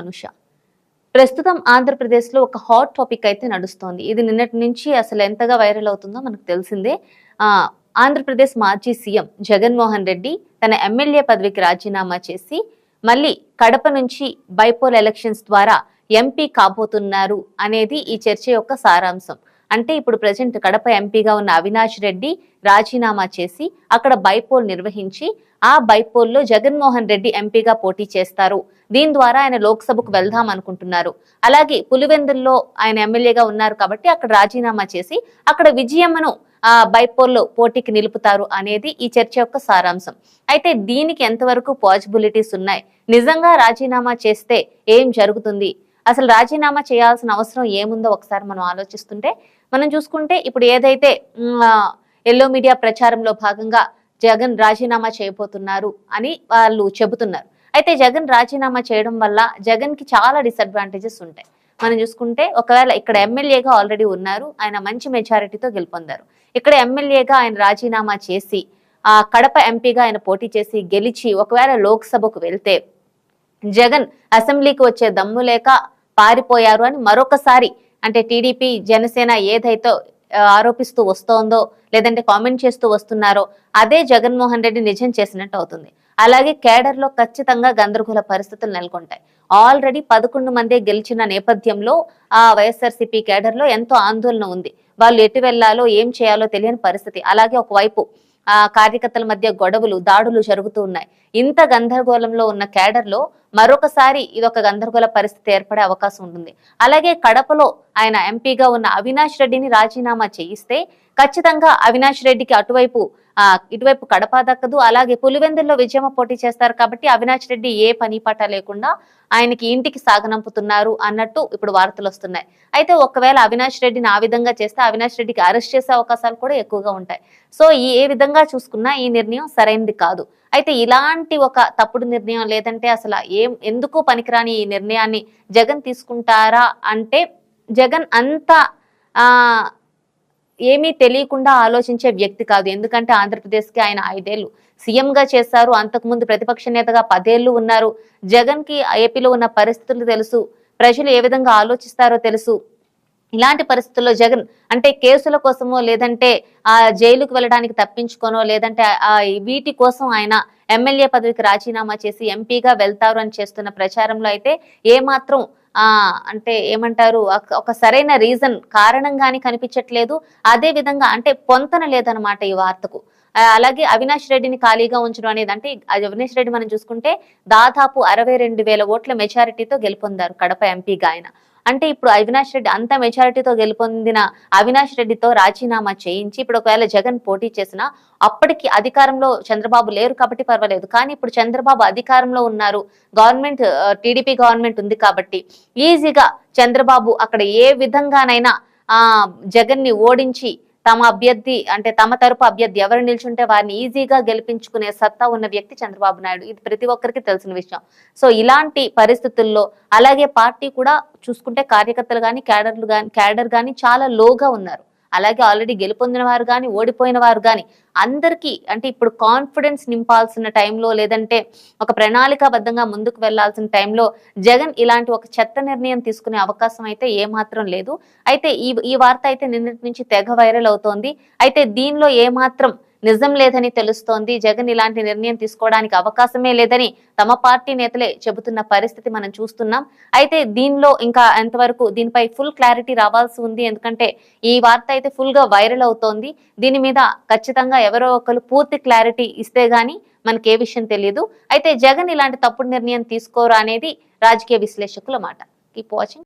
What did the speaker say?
అనుష. ప్రస్తుతం ఆంధ్రప్రదేశ్లో ఒక హాట్ టాపిక్ అయితే నడుస్తోంది. ఇది నిన్నటి నుంచి అసలు ఎంతగా వైరల్ అవుతుందో మనకు తెలిసిందే. ఆ ఆంధ్రప్రదేశ్ మాజీ సీఎం జగన్మోహన్ రెడ్డి తన ఎమ్మెల్యే పదవికి రాజీనామా చేసి మళ్ళీ కడప నుంచి బైపోల్ ఎలక్షన్స్ ద్వారా ఎంపీ కాబోతున్నారు అనేది ఈ చర్చ యొక్క సారాంశం. అంటే ఇప్పుడు ప్రజెంట్ కడప ఎంపీగా ఉన్న అవినాష్ రెడ్డి రాజీనామా చేసి అక్కడ బైపోల్ నిర్వహించి ఆ బైపోల్లో జగన్మోహన్ రెడ్డి ఎంపీగా పోటీ చేస్తారు. దీని ద్వారా ఆయన లోక్సభకు వెళ్దాం అనుకుంటున్నారు. అలాగే పులివెందుల్లో ఆయన ఎమ్మెల్యేగా ఉన్నారు కాబట్టి అక్కడ రాజీనామా చేసి అక్కడ విజయమ్మను ఆ బైపోల్లో పోటీకి నిలుపుతారు అనేది ఈ చర్చ యొక్క సారాంశం. అయితే దీనికి ఎంతవరకు పాసిబిలిటీస్ ఉన్నాయి? నిజంగా రాజీనామా చేస్తే ఏం జరుగుతుంది? అసలు రాజీనామా చేయాల్సిన అవసరం ఏముందో ఒకసారి మనం ఆలోచిస్తుంటే మనం చూసుకుంటే ఇప్పుడు ఏదైతే ఎల్లో మీడియా ప్రచారంలో భాగంగా జగన్ రాజీనామా చేయబోతున్నారు అని వాళ్ళు చెబుతున్నారు. అయితే జగన్ రాజీనామా చేయడం వల్ల జగన్కి చాలా డిసడ్వాంటేజెస్ ఉంటాయి. మనం చూసుకుంటే ఒకవేళ ఇక్కడ ఎమ్మెల్యేగా ఆల్రెడీ ఉన్నారు ఆయన మంచి మెజారిటీతో గెలుపొందారు. ఇక్కడ ఎమ్మెల్యేగా ఆయన రాజీనామా చేసి ఆ కడప ఎంపీగా ఆయన పోటీ చేసి గెలిచి ఒకవేళ లోక్సభకు వెళ్తే జగన్ అసెంబ్లీకి వచ్చే దమ్ము లేక పారిపోయారు అని మరొకసారి అంటే టీడీపీ జనసేన ఏదైతే ఆరోపిస్తూ వస్తోందో లేదంటే కామెంట్ చేస్తూ వస్తున్నారో అదే జగన్మోహన్ రెడ్డి నిజం చేసినట్టు అవుతుంది. అలాగే కేడర్లో ఖచ్చితంగా గందరగోళ పరిస్థితులు నెలకొంటాయి. ఆల్రెడీ పదకొండు మందే గెలిచిన నేపథ్యంలో ఆ వైఎస్ఆర్సీపీ కేడర్లో ఎంతో ఆందోళన ఉంది. వాళ్ళు ఎటు వెళ్ళాలో ఏం చేయాలో తెలియని పరిస్థితి. అలాగే ఒకవైపు ఆ కార్యకర్తల మధ్య గొడవలు దాడులు జరుగుతూ ఉన్నాయి. ఇంత గందరగోళంలో ఉన్న కేడర్లో మరొకసారి ఇదొక గందరగోళ పరిస్థితి ఏర్పడే అవకాశం ఉంటుంది. అలాగే కడపలో ఆయన ఎంపీగా ఉన్న అవినాష్ రెడ్డిని రాజీనామా చేయిస్తే ఖచ్చితంగా అవినాష్ రెడ్డికి అటువైపు ఆ ఇటువైపు కడప దక్కదు. అలాగే పులివెందుల్లో విజయమ పోటీ చేస్తారు కాబట్టి అవినాష్ రెడ్డి ఏ పని పాట లేకుండా ఆయనకి ఇంటికి సాగనంపుతున్నారు అన్నట్టు ఇప్పుడు వార్తలు వస్తున్నాయి. అయితే ఒకవేళ అవినాష్ రెడ్డిని ఆ విధంగా చేస్తే అవినాష్ రెడ్డికి అరెస్ట్ చేసే అవకాశాలు కూడా ఎక్కువగా ఉంటాయి. సో ఈ ఏ విధంగా చూసుకున్నా ఈ నిర్ణయం సరైనది కాదు. అయితే ఇలాంటి ఒక తప్పుడు నిర్ణయం లేదంటే అసలు ఏం ఎందుకు పనికిరాని ఈ నిర్ణయాన్ని జగన్ తీసుకుంటారా అంటే జగన్ అంత ఏమీ తెలియకుండా ఆలోచించే వ్యక్తి కాదు. ఎందుకంటే ఆంధ్రప్రదేశ్కి ఆయన ఐదేళ్ళు సీఎంగా చేశారు. అంతకుముందు ప్రతిపక్ష నేతగా పదేళ్ళు ఉన్నారు. జగన్కి ఏపీలో ఉన్న పరిస్థితులు తెలుసు. ప్రజలు ఏ విధంగా ఆలోచిస్తారో తెలుసు. ఇలాంటి పరిస్థితుల్లో జగన్ అంటే కేసుల కోసమో లేదంటే ఆ జైలుకు వెళ్ళడానికి తప్పించుకోనో లేదంటే ఆ వీటి కోసం ఆయన ఎమ్మెల్యే పదవికి రాజీనామా చేసి ఎంపీగా వెళ్తారు అని చేస్తున్న ప్రచారంలో అయితే ఏమాత్రం ఆ అంటే ఏమంటారు ఒక సరైన రీజన్ కారణం కనిపించట్లేదు. అదే విధంగా అంటే పొంతన లేదనమాట ఈ వార్తకు. అలాగే అవినాష్ రెడ్డిని ఖాళీగా ఉంచడం అనేది అంటే అవినాష్ రెడ్డి మనం చూసుకుంటే దాదాపు అరవై రెండు వేల ఓట్ల మెజారిటీతో గెలుపొందారు కడప ఎంపీగా ఆయన. అంటే ఇప్పుడు అవినాష్ రెడ్డి అంత మెజారిటీతో గెలుపొందిన అవినాష్ రెడ్డితో రాజీనామా చేయించి ఇప్పుడు ఒకవేళ జగన్ పోటీ చేసినా అప్పటికి అధికారంలో చంద్రబాబు లేరు కాబట్టి పర్వాలేదు. కానీ ఇప్పుడు చంద్రబాబు అధికారంలో ఉన్నారు. గవర్నమెంట్ టీడీపీ గవర్నమెంట్ ఉంది కాబట్టి ఈజీగా చంద్రబాబు అక్కడ ఏ విధంగానైనా ఆ జగన్ని ఓడించి తమ అభ్యర్థి అంటే తమ తరపు అభ్యర్థి ఎవరు నిల్చుంటే వారిని ఈజీగా గెలిపించుకునే సత్తా ఉన్న వ్యక్తి చంద్రబాబు నాయుడు. ఇది ప్రతి ఒక్కరికి తెలిసిన విషయం. సో ఇలాంటి పరిస్థితుల్లో అలాగే పార్టీ కూడా చూసుకుంటే కార్యకర్తలు కానీ క్యాడర్లు కానీ క్యాడర్ కానీ చాలా లోగా ఉన్నారు. అలాగే ఆల్రెడీ గెలుపొందిన వారు కానీ ఓడిపోయిన వారు కానీ అందరికీ అంటే ఇప్పుడు కాన్ఫిడెన్స్ నింపాల్సిన టైంలో లేదంటే ఒక ప్రణాళికాబద్ధంగా ముందుకు వెళ్ళాల్సిన టైంలో జగన్ ఇలాంటి ఒక చెత్త నిర్ణయం తీసుకునే అవకాశం అయితే ఏమాత్రం లేదు. అయితే ఈ ఈ వార్త అయితే నిన్నటి నుంచి తెగ వైరల్ అవుతోంది. అయితే దీనిలో ఏమాత్రం నిజం లేదని తెలుస్తోంది. జగన్ ఇలాంటి నిర్ణయం తీసుకోవడానికి అవకాశమే లేదని తమ పార్టీ నేతలే చెబుతున్న పరిస్థితి మనం చూస్తున్నాం. అయితే దీనిలో ఇంకా ఎంతవరకు దీనిపై ఫుల్ క్లారిటీ రావాల్సి ఉంది. ఎందుకంటే ఈ వార్త అయితే ఫుల్గా వైరల్ అవుతోంది. దీని మీద ఖచ్చితంగా ఎవరో ఒకరు పూర్తి క్లారిటీ ఇస్తే గానీ మనకి ఏ విషయం తెలియదు అయితే జగన్ ఇలాంటి తప్పుడు నిర్ణయం తీసుకోరా అనేది రాజకీయ విశ్లేషకుల మాట. Keep watching